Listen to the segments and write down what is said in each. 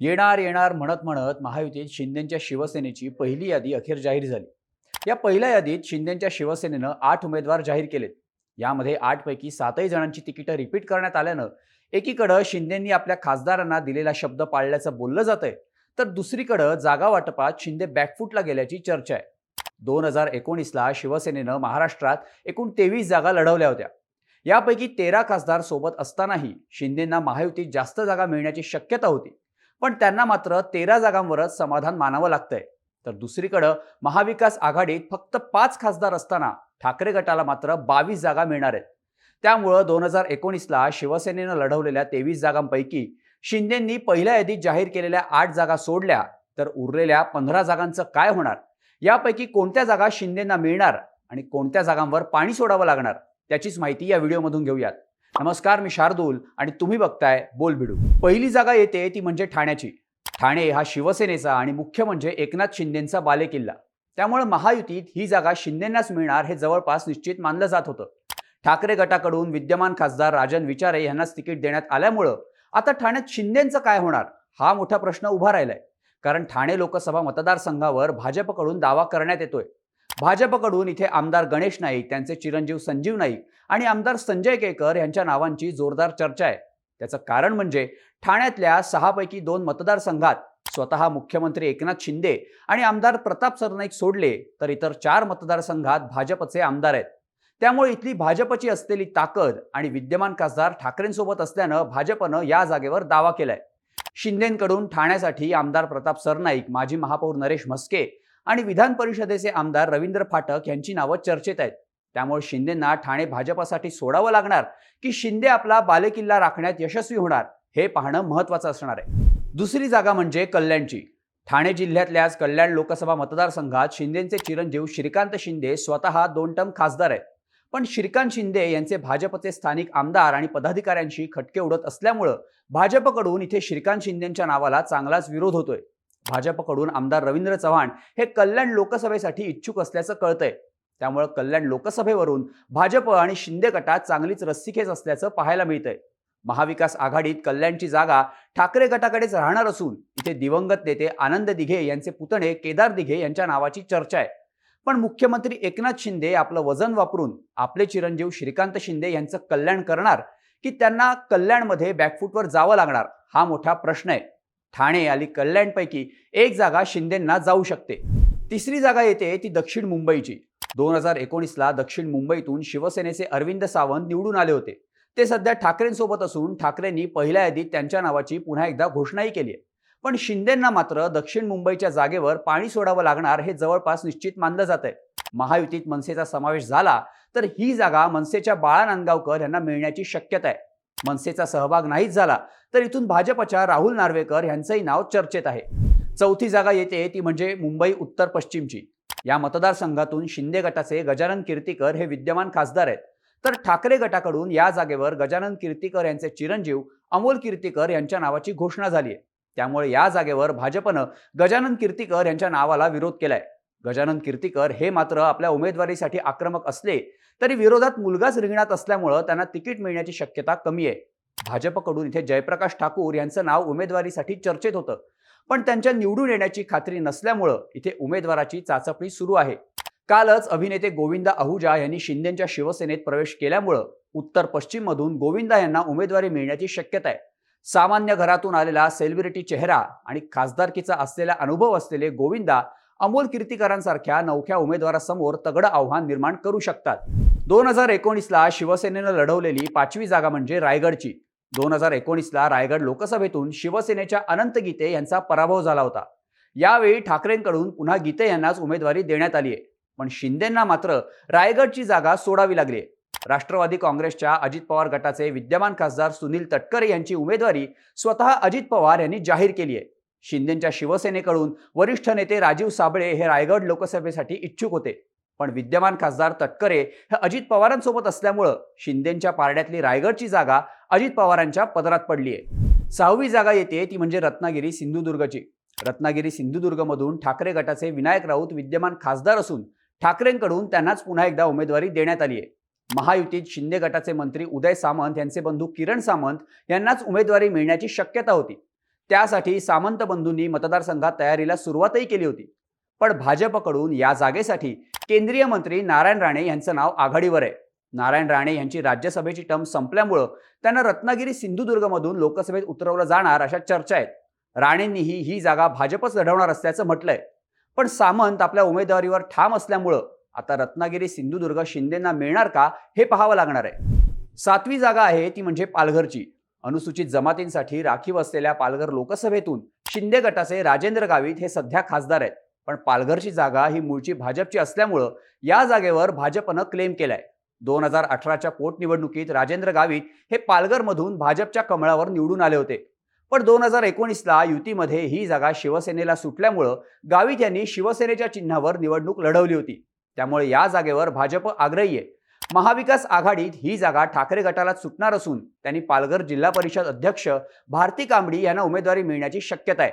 येणार येणार म्हणत म्हणत महायुतीत शिंदेच्या शिवसेनेची पहिली यादी अखेर जाहीर झाली. या पहिल्या यादीत शिंदेच्या शिवसेनेनं आठ उमेदवार जाहीर केलेत. यामध्ये आठपैकी सातही जणांची तिकीटं रिपीट करण्यात आल्यानं एकीकडं शिंदेंनी आपल्या खासदारांना दिलेला शब्द पाळल्याचं बोललं जातंय तर दुसरीकडं जागा वाटपात शिंदे बॅकफुटला गेल्याची चर्चा आहे. दोन हजार एकोणीसला शिवसेनेनं महाराष्ट्रात एकूण तेवीस जागा लढवल्या होत्या. यापैकी तेरा खासदार सोबत असतानाही शिंदेंना महायुतीत जास्त जागा मिळण्याची शक्यता होती. पण त्यांना मात्र तेरा जागांवरच समाधान मानावं लागतंय. तर दुसरीकडं महाविकास आघाडीत फक्त पाच खासदार असताना ठाकरे गटाला मात्र बावीस जागा मिळणार आहेत. त्यामुळं दोन हजार एकोणीसला शिवसेनेनं लढवलेल्या तेवीस जागांपैकी शिंदेंनी पहिल्या यादीत जाहीर केलेल्या आठ जागा सोडल्या तर उरलेल्या पंधरा जागांचं काय होणार? यापैकी कोणत्या जागा शिंदेंना मिळणार आणि कोणत्या जागांवर पाणी सोडावं लागणार? त्याचीच माहिती या व्हिडिओमधून घेऊयात. नमस्कार मी शार्दूल आणि तुम्ही बघताय बोल बिडू. पहिली जागा येते ती म्हणजे ठाण्याची. ठाणे हा शिवसेनेचा आणि मुख्य म्हणजे एकनाथ शिंदेचा बालेकिल्ला. त्यामुळे महायुतीत ही जागा शिंदेंनाच मिळणार हे जवळपास निश्चित मानलं जात होतं. ठाकरे गटाकडून विद्यमान खासदार राजन विचारे यांनाच तिकीट देण्यात आल्यामुळं आता ठाण्यात शिंदेचं काय होणार हा मोठा प्रश्न उभा राहिलाय. कारण ठाणे लोकसभा मतदारसंघावर भाजपकडून दावा करण्यात येतोय. भाजपकडून इथे आमदार गणेश नाईक त्यांचे चिरंजीव संजीव नाईक आणि आमदार संजय केकर यांच्या नावांची जोरदार चर्चा आहे. त्याचं कारण म्हणजे ठाण्यातल्या सहापैकी दोन मतदारसंघात स्वतः मुख्यमंत्री एकनाथ शिंदे आणि आमदार प्रताप सरनाईक सोडले तर इतर चार मतदारसंघात भाजपचे आमदार आहेत. त्यामुळे इथली भाजपची असलेली ताकद आणि विद्यमान खासदार ठाकरेंसोबत असल्यानं भाजपनं या जागेवर दावा केलाय. शिंदेकडून ठाण्यासाठी आमदार प्रताप सरनाईक माजी महापौर नरेश म्हस्के आणि विधान परिषदेचे आमदार रवींद्र फाटक यांची नावं चर्चेत आहेत. त्यामुळे शिंदेंना ठाणे भाजपासाठी सोडावं लागणार की शिंदे आपला बालेकिल्ला राखण्यात यशस्वी होणार हे पाहणं महत्वाचं असणार आहे. दुसरी जागा म्हणजे कल्याणची. ठाणे जिल्ह्यातल्याच कल्याण लोकसभा मतदारसंघात शिंदेचे चिरंजीव श्रीकांत शिंदे स्वतः दोन टर्म खासदार आहेत. पण श्रीकांत शिंदे यांचे भाजपचे स्थानिक आमदार आणि पदाधिकाऱ्यांशी खटके उडत असल्यामुळं भाजपकडून इथे श्रीकांत शिंदेच्या नावाला चांगलाच विरोध होतोय. भाजपकडून आमदार रवींद्र चव्हाण हे कल्याण लोकसभेसाठी इच्छुक असल्याचं कळतंय. त्यामुळे कल्याण लोकसभेवरून भाजप आणि शिंदे गटात चांगलीच रस्सीखेच असल्याचं पाहायला मिळतंय. महाविकास आघाडीत कल्याणची जागा ठाकरे गटाकडेच राहणार असून इथे दिवंगत नेते आनंद दिघे यांचे पुतणे केदार दिघे यांच्या नावाची चर्चा आहे. पण मुख्यमंत्री एकनाथ शिंदे आपलं वजन वापरून आपले चिरंजीव श्रीकांत शिंदे यांचं कल्याण करणार की त्यांना कल्याणमध्ये बॅकफूटवर जावं लागणार? हा मोठा प्रश्न आहे. ठाणे आणि कल्याणपैकी एक जागा शिंदेंना जाऊ शकते. तिसरी जागा येते ती दक्षिण मुंबईची. दोन हजार एकोणीसला दक्षिण मुंबईतून शिवसेनेचे अरविंद सावंत निवडून आले होते. ते सध्या ठाकरेंसोबत असून ठाकरेंनी पहिल्या यादीत त्यांच्या नावाची पुन्हा एकदा घोषणाही केली आहे. पण शिंदेंना मात्र दक्षिण मुंबईच्या जागेवर पाणी सोडावं लागणार हे जवळपास निश्चित मानलं जात आहे. महायुतीत मनसेचा समावेश झाला तर ही जागा मनसेच्या बाळा नांदगावकर यांना मिळण्याची शक्यता आहे. मनसेचा सहभाग नाहीच झाला तर इथून भाजपच्या राहुल नार्वेकर यांचंही नाव चर्चेत आहे. चौथी जागा येते ती म्हणजे मुंबई उत्तर पश्चिमची. या मतदारसंघातून शिंदे गटाचे गजानन कीर्तीकर हे विद्यमान खासदार आहेत. तर ठाकरे गटाकडून या जागेवर गजानन कीर्तीकर यांचे चिरंजीव अमोल कीर्तीकर यांच्या नावाची घोषणा झाली आहे. त्यामुळे या जागेवर भाजपनं गजानन कीर्तीकर यांच्या नावाला विरोध केलाय. गजानन कीर्तीकर हे मात्र आपल्या उमेदवारीसाठी आक्रमक असले तरी विरोधात मुलगाच रिंगणात असल्यामुळं त्यांना तिकीट मिळण्याची शक्यता कमी आहे. भाजपकडून इथे जयप्रकाश ठाकूर यांचं नाव उमेदवारीसाठी चर्चेत होतं. पण त्यांच्या निवडून येण्याची खात्री नसल्यामुळं इथे उमेदवाराची चाचपणी सुरू आहे. कालच अभिनेते गोविंदा आहुजा यांनी शिंदेच्या शिवसेनेत प्रवेश केल्यामुळं उत्तर पश्चिममधून गोविंदा यांना उमेदवारी मिळण्याची शक्यता आहे. सामान्य घरातून आलेला सेलिब्रिटी चेहरा आणि खासदारकीचा असलेला अनुभव असलेले गोविंदा अमोल कीर्तीकरांसारख्या नवख्या उमेदवारासमोर तगडं आव्हान निर्माण करू शकतात. दोन हजार एकोणीसला शिवसेनेनं लढवलेली पाचवी जागा म्हणजे रायगडची. दोन हजार एकोणीसला रायगड लोकसभेतून शिवसेनेच्या अनंत गीते यांचा पराभव झाला होता. यावेळी ठाकरेंकडून पुन्हा गीते यांनाच उमेदवारी देण्यात आली आहे. पण शिंदेंना मात्र रायगडची जागा सोडावी लागली आहे. राष्ट्रवादी काँग्रेसच्या अजित पवार गटाचे विद्यमान खासदार सुनील तटकरे यांची उमेदवारी स्वतः अजित पवार यांनी जाहीर केली आहे. शिंदेच्या शिवसेनेकडून वरिष्ठ नेते राजीव साबळे हे रायगड लोकसभेसाठी इच्छुक होते. पण विद्यमान खासदार तटकरे हे अजित पवारांसोबत असल्यामुळं शिंदेच्या पारड्यातली रायगडची जागा अजित पवारांच्या पदरात पडली आहे सहावी जागा येते ती म्हणजे रत्नागिरी सिंधुदुर्गची. रत्नागिरी सिंधुदुर्गमधून ठाकरे गटाचे विनायक राऊत विद्यमान खासदार असून ठाकरेंकडून त्यांनाच पुन्हा एकदा उमेदवारी देण्यात आली आहे महायुतीत शिंदे गटाचे मंत्री उदय सामंत यांचे बंधू किरण सामंत यांनाच उमेदवारी मिळण्याची शक्यता होती. त्यासाठी सामंत बंधूंनी मतदारसंघात तयारीला सुरुवातही केली होती. पण भाजपकडून या जागेसाठी केंद्रीय मंत्री नारायण राणे यांचं नाव आघाडीवर आहे. नारायण राणे यांची राज्यसभेची टर्म संपल्यामुळं त्यांना रत्नागिरी सिंधुदुर्गमधून लोकसभेत उतरवलं जाणार अशा चर्चा आहेत. राणेंनीही ही जागा भाजपच लढवणार असल्याचं म्हटलंय. पण सामंत आपल्या उमेदवारीवर ठाम असल्यामुळं आता रत्नागिरी सिंधुदुर्ग शिंदेना मिळणार का हे पाहावं लागणार आहे. सातवी जागा आहे ती म्हणजे पालघरची. अनुसूचित जमातींसाठी राखीव असलेल्या पालघर लोकसभेतून शिंदे गटाचे राजेंद्र गावित हे सध्या खासदार आहेत. पण पालघरची जागा ही मूळची भाजपची असल्यामुळं या जागेवर भाजपनं क्लेम केलाय. दोन हजार अठराच्या पोटनिवडणुकीत राजेंद्र गावित हे पालघरमधून भाजपच्या कमळावर निवडून आले होते. पण दोन हजार एकोणीसला युतीमध्ये ही जागा शिवसेनेला सुटल्यामुळं गावित यांनी शिवसेनेच्या चिन्हावर निवडणूक लढवली होती. त्यामुळे या जागेवर भाजप आग्रही आहे. महाविकास आघाडीत ही जागा ठाकरे गटाला सुटणार असून त्यांनी पालघर जिल्हा परिषद अध्यक्ष भारती कांबडी यांना उमेदवारी मिळण्याची शक्यता आहे.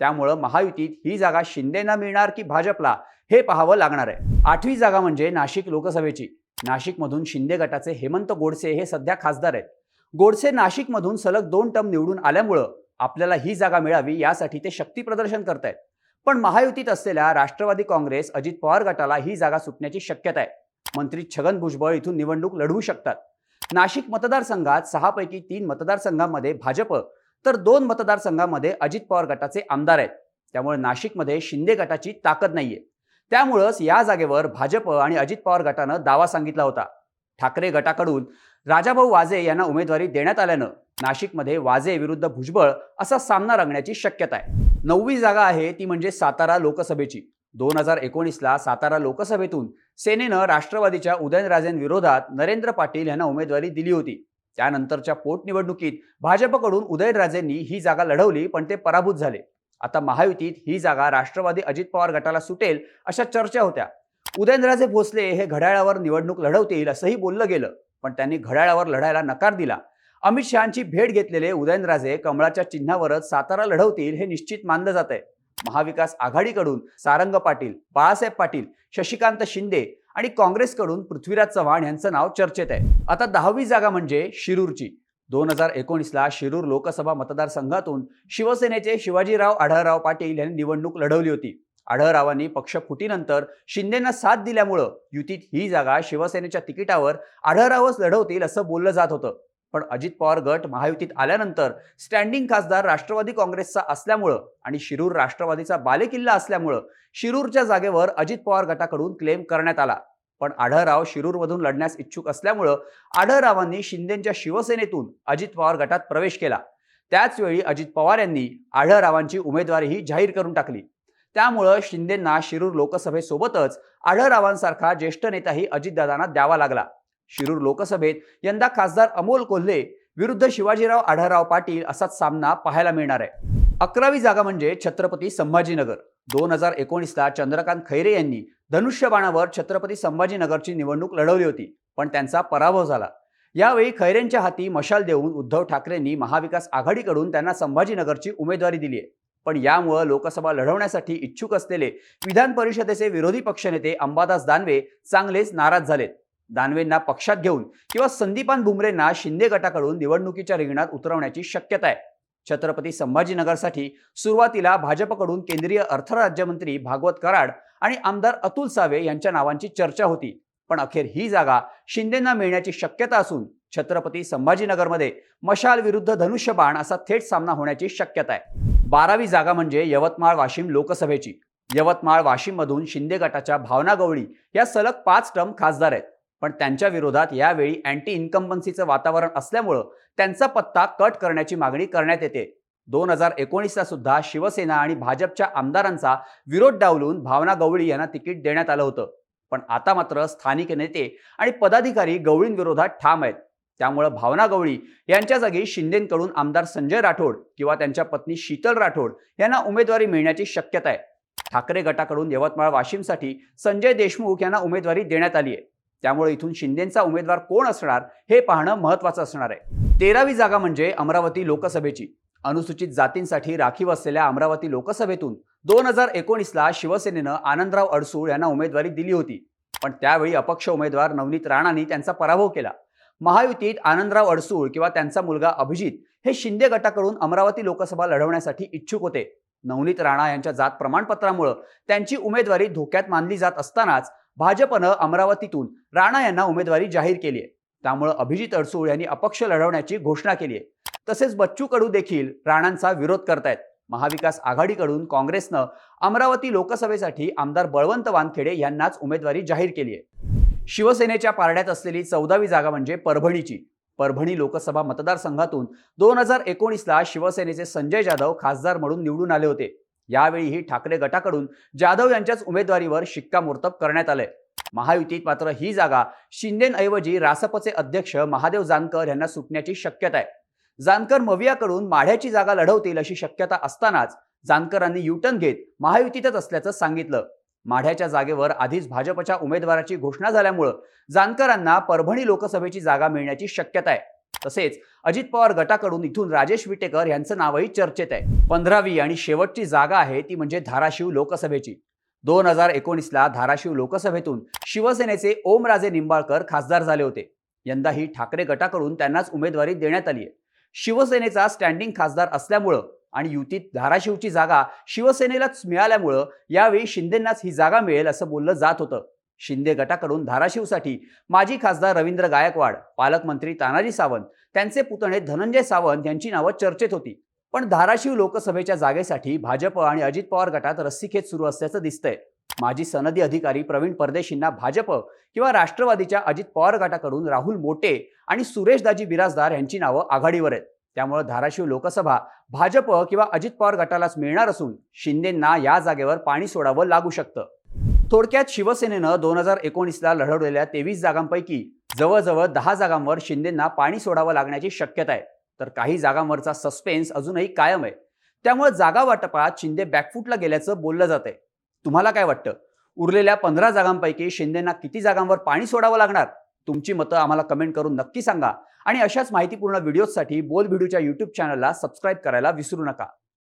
त्यामुळं महायुतीत ही जागा शिंदेना मिळणार की भाजपला हे पाहावं लागणार आहे. आठवी जागा म्हणजे नाशिक लोकसभेची. नाशिकमधून शिंदे गटाचे हेमंत गोडसे हे सध्या खासदार आहेत. गोडसे नाशिकमधून सलग दोन टर्म निवडून आल्यामुळं आपल्याला ही जागा मिळावी यासाठी ते शक्ती प्रदर्शन करतायत. पण महायुतीत असलेल्या राष्ट्रवादी काँग्रेस अजित पवार गटाला ही जागा सुटण्याची शक्यता आहे. मंत्री छगन भुजबळ इथून निवडणूक लढवू शकतात. नाशिक मतदारसंघात सहापैकी तीन मतदारसंघामध्ये भाजप तर दोन मतदारसंघामध्ये अजित पवार गटाचे आमदार आहेत. त्यामुळे नाशिकमध्ये शिंदे गटाची ताकद नाहीये. त्यामुळंच या जागेवर भाजप आणि अजित पवार गटानं दावा सांगितला होता. ठाकरे गटाकडून राजाभाऊ वाजे यांना उमेदवारी देण्यात आल्यानं नाशिकमध्ये वाजे विरुद्ध भुजबळ असा सामना रंगण्याची शक्यता आहे. नववी जागा आहे ती म्हणजे सातारा लोकसभेची. दोन हजार एकोणीसला सातारा लोकसभेतून सेनेनं राष्ट्रवादीच्या उदयनराजेंविरोधात नरेंद्र पाटील यांना उमेदवारी दिली होती. त्यानंतरच्या पोटनिवडणुकीत भाजपकडून उदयनराजेंनी ही जागा लढवली पण ते पराभूत झाले. आता महायुतीत ही जागा राष्ट्रवादी अजित पवार गटाला सुटेल अशा चर्चा होत्या. उदयनराजे भोसले हे घड्याळावर निवडणूक लढवतील असंही बोललं गेलं पण त्यांनी घड्याळावर लढायला नकार दिला. अमित शहाची भेट घेतलेले उदयनराजे कमळाच्या चिन्हावरच सातारा लढवतील हे निश्चित मानलं जात आहे महाविकास आघाडीकडून सारंग पाटील बाळासाहेब पाटील शशिकांत शिंदे आणि काँग्रेसकडून पृथ्वीराज चव्हाण यांचं नाव चर्चेत आहे. आता दहावी जागा म्हणजे शिरूरची. दोन हजार एकोणीसला शिरूर लोकसभा मतदारसंघातून शिवसेनेचे शिवाजीराव आढळराव पाटील यांनी निवडणूक लढवली होती. आढळरावांनी पक्ष फुटीनंतर शिंदेना साथ दिल्यामुळं युतीत ही जागा शिवसेनेच्या तिकिटावर आढळरावच लढवतील असं बोललं जात होतं. पण अजित पवार गट महायुतीत आल्यानंतर स्टँडिंग खासदार राष्ट्रवादी काँग्रेसचा असल्यामुळं आणि शिरूर राष्ट्रवादीचा बालेकिल्ला असल्यामुळं शिरूरच्या जागेवर अजित पवार गटाकडून क्लेम करण्यात आला. पण आढळराव शिरूरमधून लढण्यास इच्छुक असल्यामुळं आढळरावांनी शिंदेच्या शिवसेनेतून अजित पवार गटात प्रवेश केला. त्याचवेळी अजित पवार यांनी आढळरावांची उमेदवारीही जाहीर करून टाकली. त्यामुळं शिंदेंना शिरूर लोकसभेसोबतच आढळरावांसारखा ज्येष्ठ नेताही अजितदादांना द्यावा लागला. शिरूर लोकसभेत यंदा खासदार अमोल कोल्हे विरुद्ध शिवाजीराव आढळराव पाटील असाच सामना पाहायला मिळणार आहे. अकरावी जागा म्हणजे छत्रपती संभाजीनगर. दोन हजार एकोणीसला चंद्रकांत खैरे यांनी धनुष्यबाणावर छत्रपती संभाजीनगरची निवडणूक लढवली होती पण त्यांचा पराभव झाला. यावेळी खैरेंच्या हाती मशाल देऊन उद्धव ठाकरेंनी महाविकास आघाडीकडून त्यांना संभाजीनगरची उमेदवारी दिली आहे. पण यामुळं लोकसभा लढवण्यासाठी इच्छुक असलेले विधान परिषदेचे विरोधी पक्षनेते अंबादास दानवे चांगलेच नाराज झालेत. दानवेंना पक्षात घेऊन किंवा संदीपान भुमरेंना शिंदे गटाकडून निवडणुकीच्या रिंगणात उतरवण्याची शक्यता आहे. छत्रपती संभाजीनगरसाठी सुरुवातीला भाजपकडून केंद्रीय अर्थ राज्यमंत्री भागवत कराड आणि आमदार अतुल सावे यांच्या नावांची चर्चा होती. पण अखेर ही जागा शिंदेना मिळण्याची शक्यता असून छत्रपती संभाजीनगरमध्ये मशाल विरुद्ध धनुष्यबाण असा थेट सामना होण्याची शक्यता आहे. बारावी जागा म्हणजे यवतमाळ वाशिम लोकसभेची. यवतमाळ वाशिममधून शिंदे गटाच्या भावना गवळी या सलग पाच टर्म खासदार आहेत. पण त्यांच्या विरोधात यावेळी अँटी इन्कम्बन्सीचं वातावरण असल्यामुळं त्यांचा पत्ता कट करण्याची मागणी करण्यात येते. दोन हजार एकोणीसला सुद्धा शिवसेना आणि भाजपच्या आमदारांचा विरोध डावलून भावना गवळी यांना तिकीट देण्यात आलं होतं. पण आता मात्र स्थानिक नेते आणि पदाधिकारी गवळींविरोधात ठाम आहेत. त्यामुळं भावना गवळी यांच्या जागी शिंदेकडून आमदार संजय राठोड किंवा त्यांच्या पत्नी शीतल राठोड यांना उमेदवारी मिळण्याची शक्यता आहे. ठाकरे गटाकडून यवतमाळ वाशिमसाठी संजय देशमुख यांना उमेदवारी देण्यात आली आहे. त्यामुळे इथून शिंदेचा उमेदवार कोण असणार हे पाहणं महत्वाचं असणार आहे. तेरावी जागा म्हणजे अमरावती लोकसभेची. अनुसूचित जातींसाठी राखीव असलेल्या अमरावती लोकसभेतून दोन हजार एकोणीसला शिवसेनेनं आनंदराव अडसूळ यांना उमेदवारी दिली होती. पण त्यावेळी अपक्ष उमेदवार नवनीत राणांनी त्यांचा पराभव केला. महायुतीत आनंदराव अडसूळ किंवा त्यांचा मुलगा अभिजित हे शिंदे गटाकडून अमरावती लोकसभा लढवण्यासाठी इच्छुक होते. नवनीत राणा यांच्या जात प्रमाणपत्रामुळं त्यांची उमेदवारी धोक्यात मानली जात असतानाच भाजपनं अमरावतीतून राणा यांना उमेदवारी जाहीर केली आहे. त्यामुळं अभिजित अडसूळ यांनी अपक्ष लढवण्याची घोषणा केली आहे. तसेच बच्चू कडू देखील राणांचा विरोध करतायत. महाविकास आघाडीकडून काँग्रेसनं अमरावती लोकसभेसाठी आमदार बळवंत वानखेडे यांनाच उमेदवारी जाहीर केली आहे. शिवसेनेच्या पारड्यात असलेली चौदावी जागा म्हणजे परभणीची. परभणी लोकसभा मतदारसंघातून दोन हजार एकोणीसला शिवसेनेचे संजय जाधव खासदार म्हणून निवडून आले होते. यावेळीही ठाकरे गटाकडून जाधव यांच्याच उमेदवारीवर शिक्कामोर्तब करण्यात आलंय. महायुतीत मात्र ही जागा शिंदेऐवजी रासपचे अध्यक्ष महादेव जानकर यांना सुटण्याची शक्यता आहे. जानकर मवियाकडून माढ्याची जागा लढवतील अशी शक्यता असतानाच जानकरांनी युटर्न घेत महायुतीतच असल्याचं सांगितलं. माढ्याच्या जागेवर आधीच भाजपच्या उमेदवाराची घोषणा झाल्यामुळं जानकरांना परभणी लोकसभेची जागा मिळण्याची शक्यता आहे. तसेच अजित पवार गटाकडून इथून राजेश विटेकर यांचं नावही चर्चेत आहे. पंधरावी आणि शेवटची जागा आहे ती म्हणजे धाराशिव लोकसभेची. दोन हजार एकोणीसला धाराशिव लोकसभेतून शिवसेनेचे ओमराजे निंबाळकर खासदार झाले होते. यंदाही ठाकरे गटाकडून त्यांनाच उमेदवारी देण्यात आली आहे शिवसेनेचा स्टँडिंग खासदार असल्यामुळं आणि युतीत धाराशिवची जागा शिवसेनेलाच मिळाल्यामुळं यावेळी शिंदेंनाच ही जागा मिळेल असं बोललं जात होतं. शिंदे गटाकडून धाराशिवसाठी माजी खासदार रवींद्र गायकवाड पालकमंत्री तानाजी सावंत त्यांचे पुतणे धनंजय सावंत यांची नावं चर्चेत होती. पण धाराशिव लोकसभेच्या जागेसाठी भाजप आणि अजित पवार गटात रस्सीखेच सुरू असल्याचं दिसतंय. माजी सनदी अधिकारी प्रवीण परदेशींना भाजप किंवा राष्ट्रवादीच्या अजित पवार गटाकडून राहुल मोटे आणि सुरेशदाजी बिराजदार यांची नावं आघाडीवर आहेत. त्यामुळे धाराशिव लोकसभा भाजप किंवा अजित पवार गटालाच मिळणार असून शिंदेंना या जागेवर पाणी सोडावं लागू शकतं. थोडक्यात शिवसेनेनं दोन हजार एकोणीसला लढवलेल्या तेवीस जागांपैकी जवळजवळ दहा जागांवर शिंदेंना पाणी सोडावं लागण्याची शक्यता आहे तर काही जागांवरचा सस्पेन्स अजूनही कायम आहे. त्यामुळे जागा वाटपात शिंदे बॅकफूटला गेल्याचं बोललं जात आहे तुम्हाला काय वाटतं? उरलेल्या पंधरा जागांपैकी शिंदेना किती जागांवर पाणी सोडावं लागणार? तुमची मतं आम्हाला कमेंट करून नक्की सांगा. आणि अशाच माहितीपूर्ण व्हिडिओजसाठी बोल व्हिडिओच्या यूट्यूब चॅनलला सबस्क्राईब करायला विसरू नका.